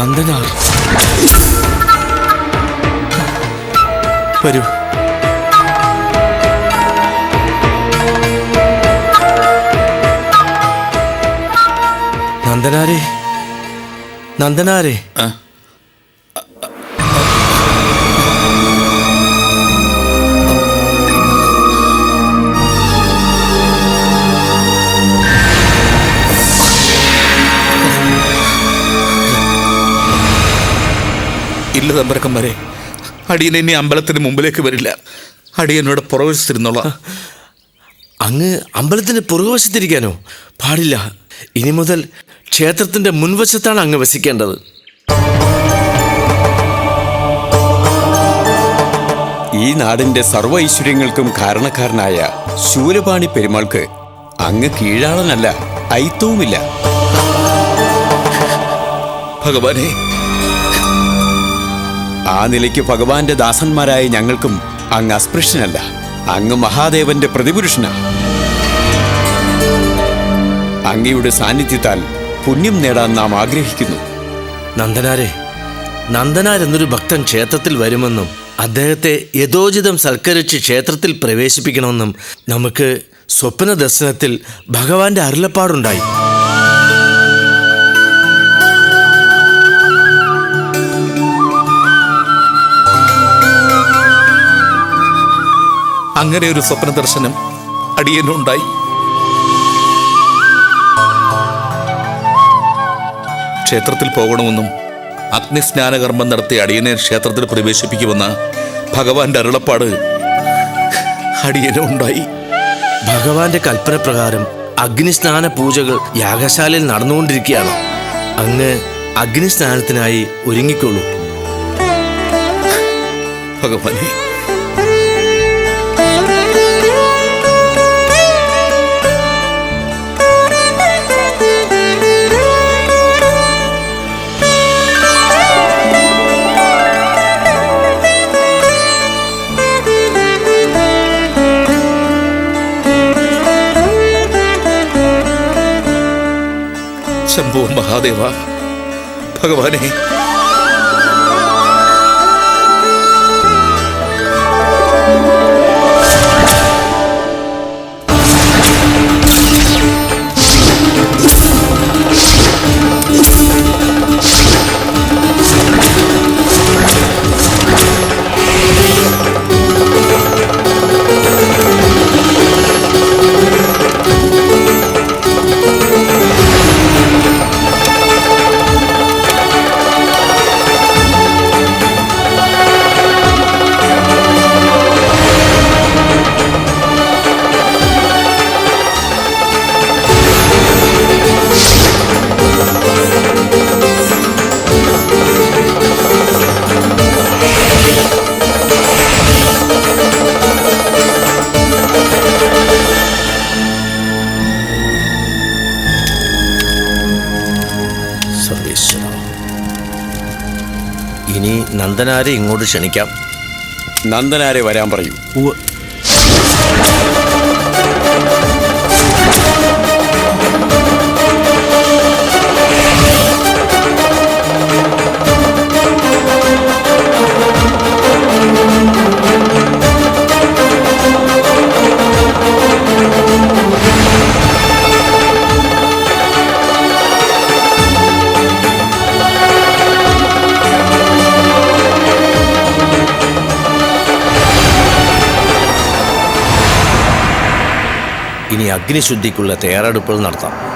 നന്ദനാർ വരൂ. നന്ദനാരെ. നന്ദനാരെ. ഇല്ല വരെ. അടിയൻ ഇനി അമ്പലത്തിന് മുമ്പിലേക്ക് വരില്ല. അടിയനോട് പുറവശത്തിരുന്നോളാം അങ്ങ് അമ്പലത്തിന്റെ പുറകുവശത്തിരിക്കാനോ? പാടില്ല. ഇനി മുതൽ ക്ഷേത്രത്തിന്റെ മുൻവശത്താണ് അങ്ങ് വസിക്കേണ്ടത്. ഈ നാടിന്റെ സർവ ഐശ്വര്യങ്ങൾക്കും കാരണക്കാരനായ ശൂലപാണി പെരുമാൾക്ക് അങ്ങ് കീഴാളനല്ല ഐത്തവുമില്ല ഭഗവാനെ ആ നിലയ്ക്ക് ഭഗവാന്റെ ദാസന്മാരായ ഞങ്ങൾക്കും അങ്ങ് അസ്പൃശ്യനല്ല അങ്ങ് മഹാദേവന്റെ പ്രതിപുരുഷനാ. അങ്ങയുടെ സാന്നിധ്യത്താൽ പുണ്യം നേടാൻ നാം ആഗ്രഹിക്കുന്നു. നന്ദനാരെ നന്ദനാർ എന്നൊരു ഭക്തൻ ക്ഷേത്രത്തിൽ വരുമെന്നും അദ്ദേഹത്തെ യഥോചിതം സൽക്കരിച്ച് ക്ഷേത്രത്തിൽ പ്രവേശിപ്പിക്കണമെന്നും നമുക്ക് സ്വപ്ന ദർശനത്തിൽ ഭഗവാന്റെ അരുളപ്പാടുണ്ടായി. അങ്ങനെ ഒരു സ്വപ്ന ദർശനം അടിയനുണ്ടായി. ക്ഷേത്രത്തിൽ പോകണമെന്നും അഗ്നിസ്നാനകർമ്മം നടത്തി അടിയനെ ക്ഷേത്രത്തിൽ പ്രവേശിപ്പിക്കുമെന്ന ഭഗവാന്റെ അരുളപ്പാട് അടിയനുണ്ടായി. ഭഗവാന്റെ കൽപ്പന പ്രകാരം അഗ്നിസ്നാന പൂജകൾ യാഗശാലയിൽ നടന്നുകൊണ്ടിരിക്കുകയാണ്. അങ്ങ് അഗ്നിസ്നാനത്തിനായി ഒരുങ്ങിക്കോളൂ. ഭഗവാനെ ശംഭു മഹാദേവ. ഭഗവാനെ നന്ദനാരെ ഇങ്ങോട്ട് ക്ഷണിക്കാം. നന്ദനാരെ വരാൻ പറയൂ. അഗ്നിശുദ്ധിക്കുള്ള തയ്യാറെടുപ്പുകൾ നടത്താം.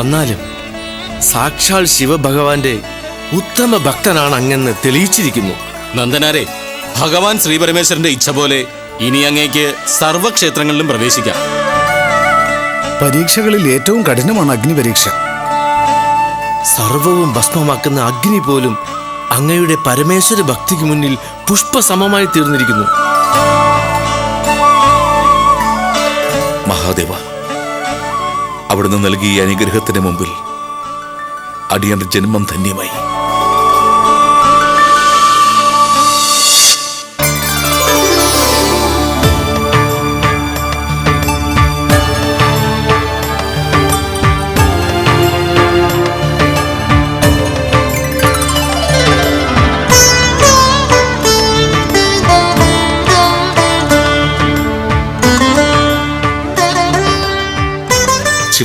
വന്നാലും സാക്ഷാൽ ശിവഭഗവാന്റെ ഉത്തമ ഭക്തനാണ് അങ്ങെന്ന് തെളിയിച്ചിരിക്കുന്നു. നന്ദനാരെ ഭഗവാൻ ശ്രീപരമേശ്വരന്റെ ഇച്ഛ പോലെ ഇനി അങ്ങേക്ക് സർവക്ഷേത്രങ്ങളിലും പ്രവേശിക്കാം. പരീക്ഷകളിൽ ഏറ്റവും കഠിനമാണ് അഗ്നി പരീക്ഷ. സർവവും ഭസ്മമാക്കുന്ന അഗ്നി പോലും അങ്ങയുടെ പരമേശ്വര ഭക്തിക്ക് മുന്നിൽ പുഷ്പസമമായി തീർന്നിരിക്കുന്നു. മഹാദേവ അവിടുന്ന് നൽകിയ അനുഗ്രഹത്തിന് മുമ്പിൽ അടിയന്റെ ജന്മം ധന്യമായി.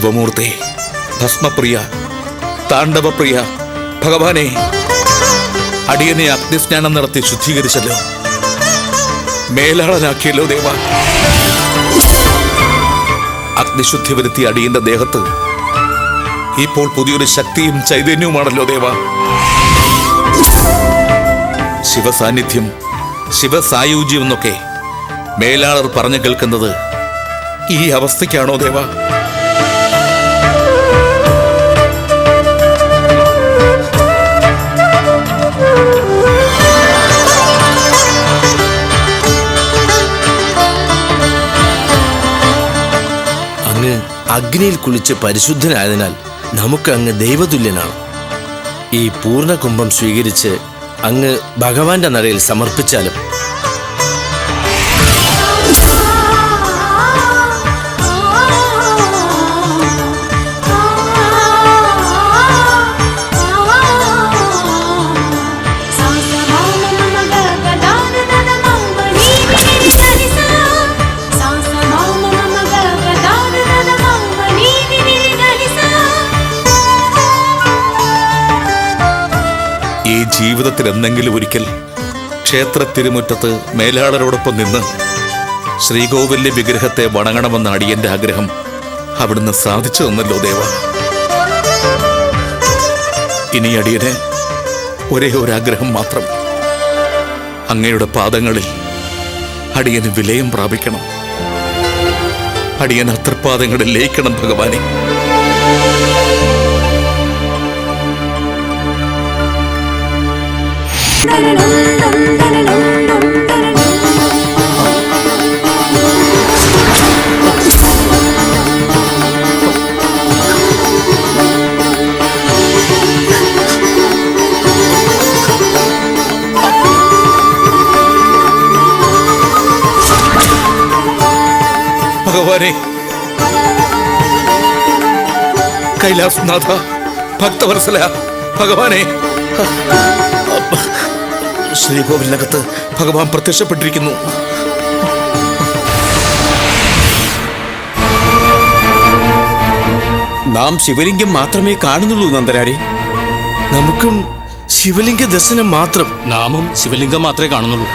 ശിവമൂർത്തെ ഭസ്മപ്രിയ താണ്ഡവപ്രിയ ഭഗവാനെ അടിയനെ അഗ്നിസ്നാനം നടത്തി ശുദ്ധീകരിച്ചല്ലോ. മേലാളനാക്കിയല്ലോ ദേവ. അഗ്നിശുദ്ധി വരുത്തി അടിയന്റെ ദേഹത്ത് ഇപ്പോൾ പുതിയൊരു ശക്തിയും ചൈതന്യവുമാണല്ലോ ദേവ. ശിവസാന്നിധ്യം ശിവസായുജ്യം എന്നൊക്കെ മേലാളർ പറഞ്ഞു കേൾക്കുന്നത് ഈ അവസ്ഥയ്ക്കാണോ ദേവ? അഗ്നിയിൽ കുളിച്ച് പരിശുദ്ധനായതിനാൽ നമുക്ക് അങ്ങ് ദൈവതുല്യനാണ്. ഈ പൂർണ കുംഭം സ്വീകരിച്ച് അങ്ങ് ഭഗവാന്റെ നടയിൽ സമർപ്പിച്ചാലും ഈ ജീവിതത്തിൽ എന്തെങ്കിലും ഒരിക്കൽ ക്ഷേത്ര തിരുമുറ്റത്ത് മേലാളരോടൊപ്പം നിന്ന് ശ്രീകോവിലിന്റെ വിഗ്രഹത്തെ വണങ്ങണമെന്ന അടിയന്റെ ആഗ്രഹം അവിടുന്ന് സാധിച്ചു തന്നല്ലോ ദേവ. ഇനി അടിയനെ ഒരേ ഒരാഗ്രഹം മാത്രം. അങ്ങയുടെ പാദങ്ങളിൽ അടിയന് വിലയം പ്രാപിക്കണം. അടിയൻ അത്രപാദങ്ങളിൽ ലയിക്കണം ഭഗവാനെ. ഭഗവാനെ കൈലാസ്നാഥ ഭക്തവത്സല ഭഗവാനെ ശ്രീകോവിലിനകത്ത് ഭഗവാൻ പ്രത്യക്ഷപ്പെട്ടിരിക്കുന്നു. നാം ശിവലിംഗം മാത്രമേ കാണുന്നുള്ളൂ നന്ദരാരി. നമുക്കും ശിവലിംഗ ദർശനം മാത്രം. നാമും ശിവലിംഗം മാത്രമേ കാണുന്നുള്ളൂ.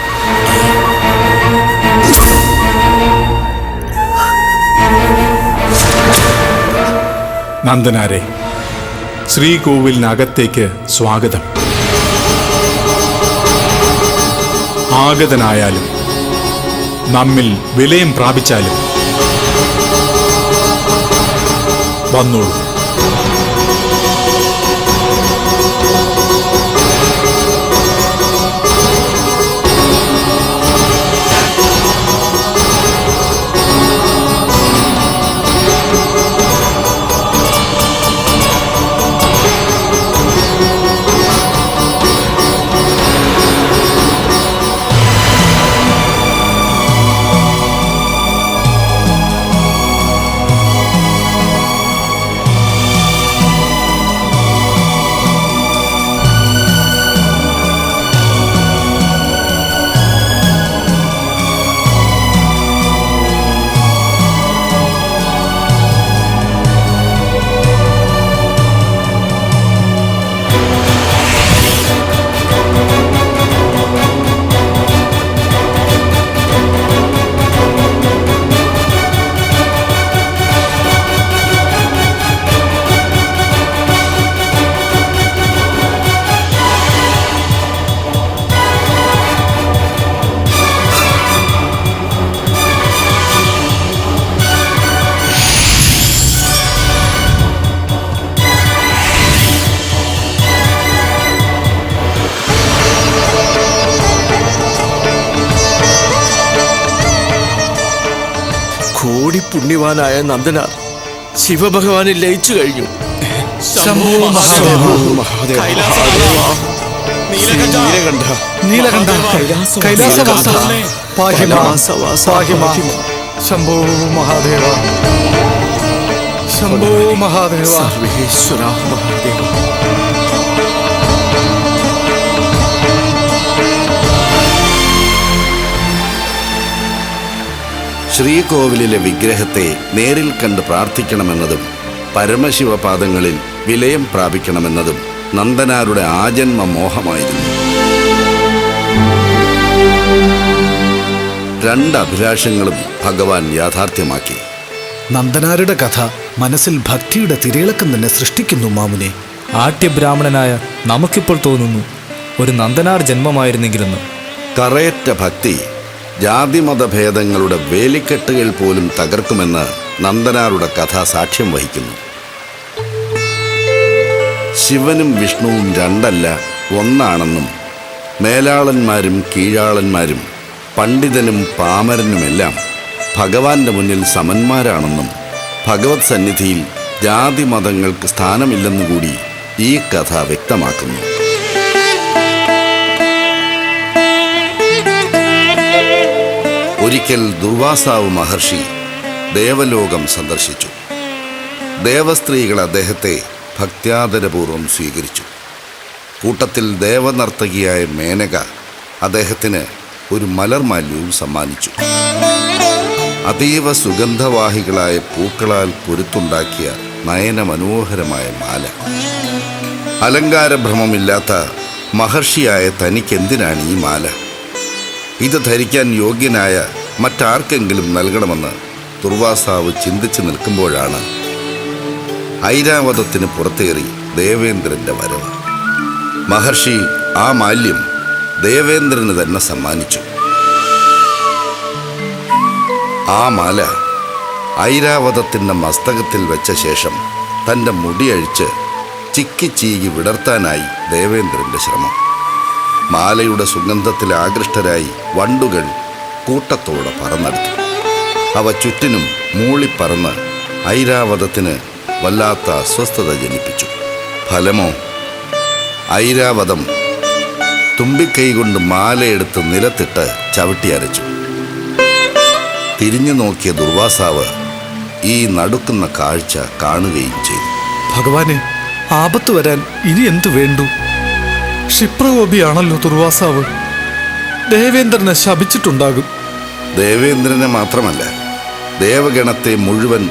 നന്ദനാരെ ശ്രീകോവിലിനകത്തേക്ക് സ്വാഗതം. ആഗതനായാലും നമ്മിൽ വിലയം പ്രാപിച്ചാലും വന്നോളൂ. പുണ്യവാനായ നന്ദന ശിവഭഗവാനെ ലയിച്ചു കഴിഞ്ഞു. ശംഭോ മഹാദേവ. ശംഭോ സർവേശ്വര മഹാദേവ. ശ്രീകോവിലിലെ വിഗ്രഹത്തെ നേരിൽ കണ്ട് പ്രാർത്ഥിക്കണമെന്നതും പരമശിവപാദങ്ങളിൽ വിലയം പ്രാപിക്കണമെന്നതും നന്ദനാരുടെ ആജന്മ മോഹമായിരുന്നു രണ്ട് അഭിലാഷങ്ങളും ഭഗവാൻ യാഥാർത്ഥ്യമാക്കി. നന്ദനാരുടെ കഥ മനസ്സിൽ ഭക്തിയുടെ തിരയിളക്കം തന്നെ സൃഷ്ടിക്കുന്നു മാമുനെ. ആട്യബ്രാഹ്മണനായ നമുക്കിപ്പോൾ തോന്നുന്നു ഒരു നന്ദനാർ ജന്മമായിരുന്നെങ്കിലെന്ന്. കറയറ്റ ഭക്തി ജാതിമതഭേദങ്ങളുടെ വേലിക്കെട്ടുകൾ പോലും തകർക്കുമെന്ന് നന്ദനാരുടെ കഥ സാക്ഷ്യം വഹിക്കുന്നു. ശിവനും വിഷ്ണുവും രണ്ടല്ല ഒന്നാണെന്നും മേലാളന്മാരും കീഴാളന്മാരും പണ്ഡിതനും പാമരനുമെല്ലാം ഭഗവാന്റെ മുന്നിൽ സമന്മാരാണെന്നും ഭഗവത് സന്നിധിയിൽ ജാതി ജാതിമതങ്ങൾക്ക് സ്ഥാനമില്ലെന്നുകൂടി ഈ കഥ വ്യക്തമാക്കുന്നു. ഒരിക്കൽ ദുർവാസാവ് മഹർഷി ദേവലോകം സന്ദർശിച്ചു. ദേവസ്ത്രീകൾ അദ്ദേഹത്തെ ഭക്ത്യാദരപൂർവം സ്വീകരിച്ചു. കൂട്ടത്തിൽ ദേവനർത്തകിയായ മേനക അദ്ദേഹത്തിന് ഒരു മലർമാല്യവും സമ്മാനിച്ചു. അതീവ സുഗന്ധവാഹികളായ പൂക്കളാൽ പൊരുത്തുണ്ടാക്കിയ നയനമനോഹരമായ മാല. അലങ്കാരഭ്രമമില്ലാത്ത മഹർഷിയായ തനിക്കെന്തിനാണ് ഈ മാല? ഇത് ധരിക്കാൻ യോഗ്യനായ മറ്റാർക്കെങ്കിലും നൽകണമെന്ന് ദുർവാസാവ് ചിന്തിച്ചു നിൽക്കുമ്പോഴാണ് ഐരാവതത്തിന് പുറത്തേറി ദേവേന്ദ്രന്റെ വരവ്. മഹർഷി ആ മാല്യം ദേവേന്ദ്രന് തന്നെ സമ്മാനിച്ചു. ആ മാല ഐരാവതത്തിന്റെ മസ്തകത്തിൽ വെച്ച ശേഷം തന്റെ മുടിയഴിച്ച് ചിക്കിച്ചീകി വിടർത്താനായി ദേവേന്ദ്രന്റെ ശ്രമം. മാലയുടെ സുഗന്ധത്തിൽ ആകൃഷ്ടരായി വണ്ടുകൾ കൂട്ടത്തോടെ പറന്നെടുത്തു. അവ ചുറ്റിനും മൂളിപ്പറന്ന് ഐരാവതത്തിന് വല്ലാത്ത അസ്വസ്ഥത ജനിപ്പിച്ചു. ഫലമോ? ഐരാവതം തുമ്പിക്കൈ കൊണ്ട് മാലയെടുത്ത് നിലത്തിട്ട് ചവിട്ടി അരച്ചു. തിരിഞ്ഞു നോക്കിയ ദുർവാസാവ് ഈ നടുക്കുന്ന കാഴ്ച കാണുകയും ചെയ്തു. ഭഗവാനെ ആപത്ത് വരാൻ ഇനി എന്തു വേണ്ടു? ക്ഷിപ്രകോപിയാണല്ലോ ദുർവാസാവ്. ദേവേന്ദ്രനെ ശപിച്ചിട്ടുണ്ടാകും. ദേവേന്ദ്രനെ മാത്രമല്ല ദേവഗണത്തെ മുഴുവൻ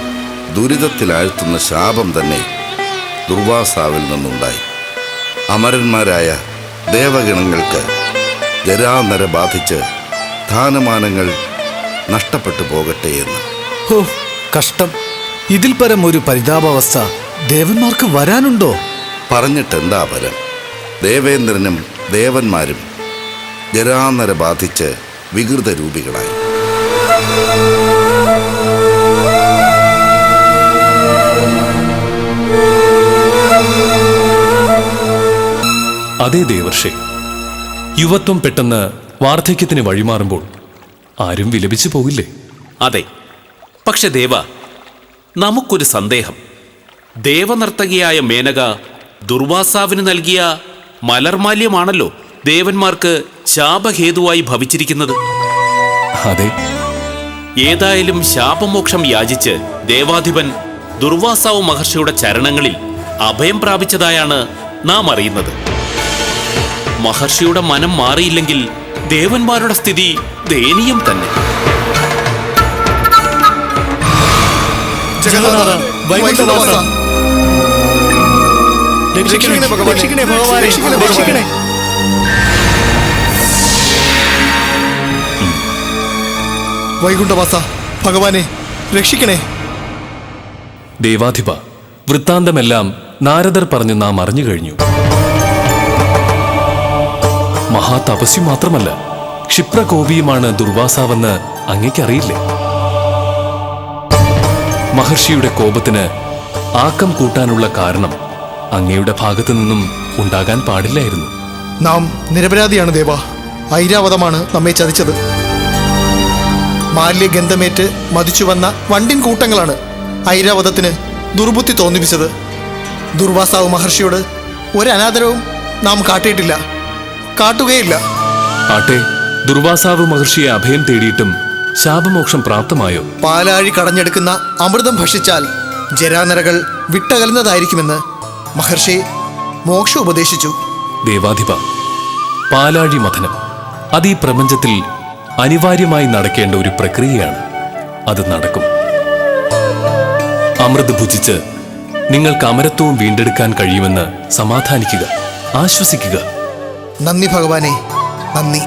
ദുരിതത്തിലാഴ്ത്തുന്ന ശാപം തന്നെ ദുർവാസാവിൽ നിന്നുണ്ടായി. അമരന്മാരായ ദേവഗണങ്ങൾക്ക് ജരാനര ബാധിച്ച് സ്ഥാനമാനങ്ങൾ നഷ്ടപ്പെട്ടു പോകട്ടെ എന്ന്. ഓ കഷ്ടം. ഇതിൽ പരം ഒരു പരിതാപാവസ്ഥ ദേവന്മാർക്ക് വരാനുണ്ടോ? പറഞ്ഞിട്ടെന്താ പരം? ദേവേന്ദ്രനും ദേവന്മാരും ജരാനര ബാധിച്ച് വികൃത രൂപികളായി അതേ ദേവർഷെ യുവത്വം പെട്ടെന്ന് വാർദ്ധക്യത്തിന് വഴിമാറുമ്പോൾ ആരും വിലപിച്ചു പോകില്ലേ? അതെ. പക്ഷെ ദേവ നമുക്കൊരു സന്ദേഹം. ദേവനർത്തകിയായ മേനക ദുർവാസാവിന് നൽകിയ മലർമാല്യമാണല്ലോ ദേവന്മാർക്ക് ശാപഹേതുവായി ഭവിച്ചിരിക്കുന്നത്. അതെ. ഏതായാലും ശാപമോക്ഷം യാചിച്ച് ദേവാധിപൻ ദുർവാസാവ് മഹർഷിയുടെ ചരണങ്ങളിൽ അഭയം പ്രാപിച്ചതായാണ് നാം അറിയുന്നത്. മഹർഷിയുടെ മനം മാറിയില്ലെങ്കിൽ ദേവന്മാരുടെ സ്ഥിതി ദയനീയം തന്നെ. രക്ഷിക്കണേ ഭഗവാനെ രക്ഷിക്കണേ ഭഗവാനെ രക്ഷിക്കണേ. വൈകുണ്ഠവാസ ഭഗവാനെ രക്ഷിക്കണേ. ദേവാധിപ വൃത്താന്തമെല്ലാം നാരദർ പറഞ്ഞു നാം അറിഞ്ഞു കഴിഞ്ഞു. മഹാതപസ്യം മാത്രമല്ല ക്ഷിപ്രകോപിയുമാണ് ദുർവാസാവെന്ന് അങ്ങയ്ക്കറിയില്ലേ മഹർഷിയുടെ കോപത്തിന് ആക്കം കൂട്ടാനുള്ള കാരണം അങ്ങയുടെ ഭാഗത്തു നിന്നും ഉണ്ടാകാൻ പാടില്ലായിരുന്നു. നാം നിരപരാധിയാണ് ദേവ. ഐരാവതമാണ് നമ്മെ ചതിച്ചത്. മാല്യഗന്ധമേറ്റ് മതിച്ചു വന്ന വണ്ടിൻ കൂട്ടങ്ങളാണ് ഐരാവതത്തിന് ദുർബുദ്ധി തോന്നിപ്പിച്ചത്. ദുർവാസാവ് മഹർഷിയോട് ഒരനാദരവും നാം കാട്ടിയിട്ടില്ല. കാട്ടുകയില്ല. ആട്ടെ ദുർവാസാവ് മഹർഷിയെ അഭയം തേടിയിട്ടും ശാപമോക്ഷം പ്രാപ്തമായോ? പാലാഴി കടഞ്ഞെടുക്കുന്ന അമൃതം ഭക്ഷിച്ചാൽ ജരാനരകൾ വിട്ടകലുന്നതായിരിക്കുമെന്ന് മഹർഷി മോക്ഷം ഉപദേശിച്ചു ദേവാധിപ പാലാഴി മഥനം. അത് ഈ പ്രപഞ്ചത്തിൽ അനിവാര്യമായി നടക്കേണ്ട ഒരു പ്രക്രിയയാണ് അത് നടക്കും. അമൃത് ഭുജിച്ച് നിങ്ങൾക്ക് അമരത്വവും വീണ്ടെടുക്കാൻ കഴിയുമെന്ന് സമാധാനിക്കുക ആശ്വസിക്കുക. നന്ദി ഭഗവാനെ നന്ദി.